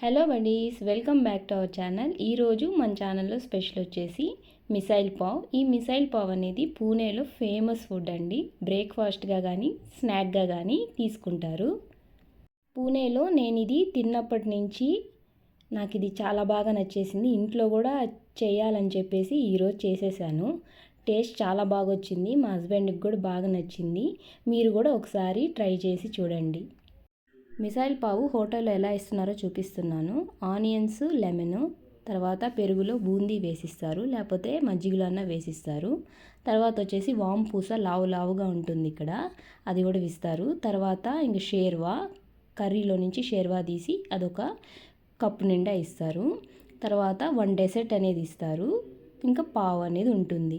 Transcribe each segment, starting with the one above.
Hello buddies welcome back to our channel ఈరోజు మన ఛానల్లో స్పెషల్ వచ్చేసి మిసైల్ పావ్. ఈ మిసైల్ పావ్ అనేది పూణేలో ఫేమస్ ఫుడ్ అండి. బ్రేక్ఫాస్ట్గా కానీ స్నాక్గా కానీ తీసుకుంటారు. పూణేలో నేను ఇది తిన్నప్పటి నుంచి నాకు ఇది చాలా బాగా నచ్చేసింది. ఇంట్లో కూడా చేయాలని చెప్పేసి ఈరోజు చేసేసాను. టేస్ట్ చాలా బాగా వచ్చింది మా హస్బెండ్కి కూడా బాగా నచ్చింది. మీరు కూడా ఒకసారి ట్రై చేసి చూడండి. మిసైల్ పావు హోటల్లో ఎలా ఇస్తున్నారో చూపిస్తున్నాను. ఆనియన్స్ లెమన్ తర్వాత పెరుగులో బూందీ వేసిస్తారు లేకపోతే మజ్జిగలో అన్న వేసిస్తారు. తర్వాత వచ్చేసి వామ్ పూస లావు లావుగా ఉంటుంది ఇక్కడ అది కూడా ఇస్తారు తర్వాత ఇంక షేర్వా కర్రీలో నుంచి షేర్వా తీసి అదొక కప్పు నిండా ఇస్తారు. తర్వాత వన్ డెసర్ట్ అనేది ఇస్తారు. ఇంకా పావు అనేది ఉంటుంది.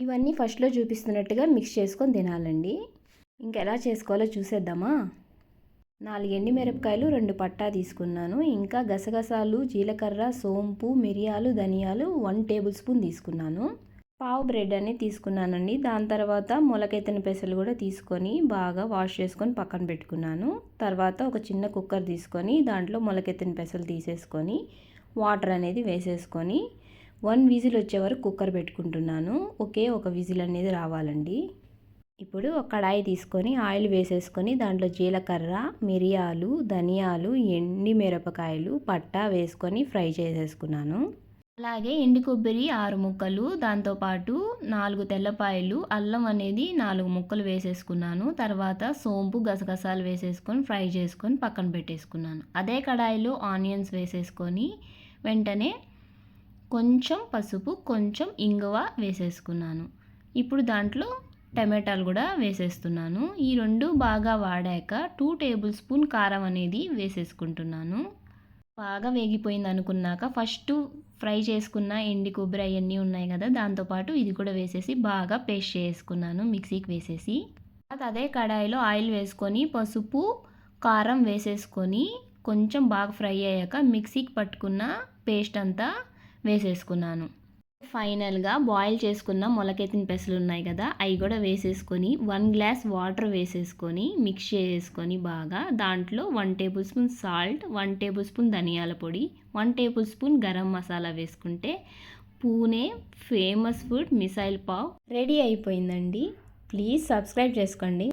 ఇవన్నీ ఫస్ట్లో చూపిస్తున్నట్టుగా మిక్స్ చేసుకొని తినాలండి. ఇంకా ఎలా చేసుకోవాలో చూసేద్దామా? నాలుగు ఎండి మిరపకాయలు రెండు పట్టా తీసుకున్నాను. ఇంకా గసగసాలు జీలకర్ర సోంపు మిరియాలు ధనియాలు వన్ టేబుల్ స్పూన్ తీసుకున్నాను. పావు బ్రెడ్ అని తీసుకున్నానండి. దాని తర్వాత మొలకెత్తిన పెసలు కూడా తీసుకొని బాగా వాష్ చేసుకొని పక్కన పెట్టుకున్నాను. తర్వాత ఒక చిన్న కుక్కర్ తీసుకొని దాంట్లో మొలకెత్తిన పెసలు తీసేసుకొని వాటర్ అనేది వేసేసుకొని వన్ విజిల్ వచ్చే వరకు కుక్కర్ పెట్టుకుంటున్నాను. ఒకే ఒక విజిల్ అనేది రావాలండి. ఇప్పుడు ఒక కడాయి తీసుకొని ఆయిల్ వేసేసుకొని దాంట్లో జీలకర్ర మిరియాలు ధనియాలు ఎండి మిరపకాయలు పట్టా వేసుకొని ఫ్రై చేసేసుకున్నాను. అలాగే ఎండి కొబ్బరి ఆరు ముక్కలు దాంతోపాటు నాలుగు తెల్లపాయలు అల్లం అనేది నాలుగు ముక్కలు వేసేసుకున్నాను. తర్వాత సోంపు గసగసాలు వేసేసుకొని ఫ్రై చేసుకొని పక్కన పెట్టేసుకున్నాను. అదే కడాయిలో ఆనియన్స్ వేసేసుకొని వెంటనే కొంచెం పసుపు కొంచెం ఇంగువ వేసేసుకున్నాను. ఇప్పుడు దాంట్లో టమాటాలు కూడా వేసేస్తున్నాను. ఈ రెండు బాగా వాడాక టూ టేబుల్ స్పూన్ కారం అనేది వేసేసుకుంటున్నాను. బాగా వేగిపోయింది అనుకున్నాక ఫస్ట్ ఫ్రై చేసుకున్న ఎండి కొబ్బరి అవన్నీ ఉన్నాయి కదా దాంతోపాటు ఇది కూడా వేసేసి బాగా పేస్ట్ చేసుకున్నాను మిక్సీకి వేసేసి. అదే కడాయిలో ఆయిల్ వేసుకొని పసుపు కారం వేసేసుకొని కొంచెం బాగా ఫ్రై అయ్యాక మిక్సీకి పట్టుకున్న పేస్ట్ అంతా వేసేసుకున్నాను. ఫైనల్గా బాయిల్ చేసుకున్న మొలకెత్తిన పెసలు ఉన్నాయి కదా అవి కూడా వేసేసుకొని వన్ గ్లాస్ వాటర్ వేసేసుకొని మిక్స్ చేసుకొని బాగా దాంట్లో one tablespoon salt one tablespoon ధనియాల పొడి one tablespoon garam masala వేసుకుంటే Pune famous food misal pav ready అయిపోయిందండి. ప్లీజ్ సబ్స్క్రైబ్ చేసుకోండి.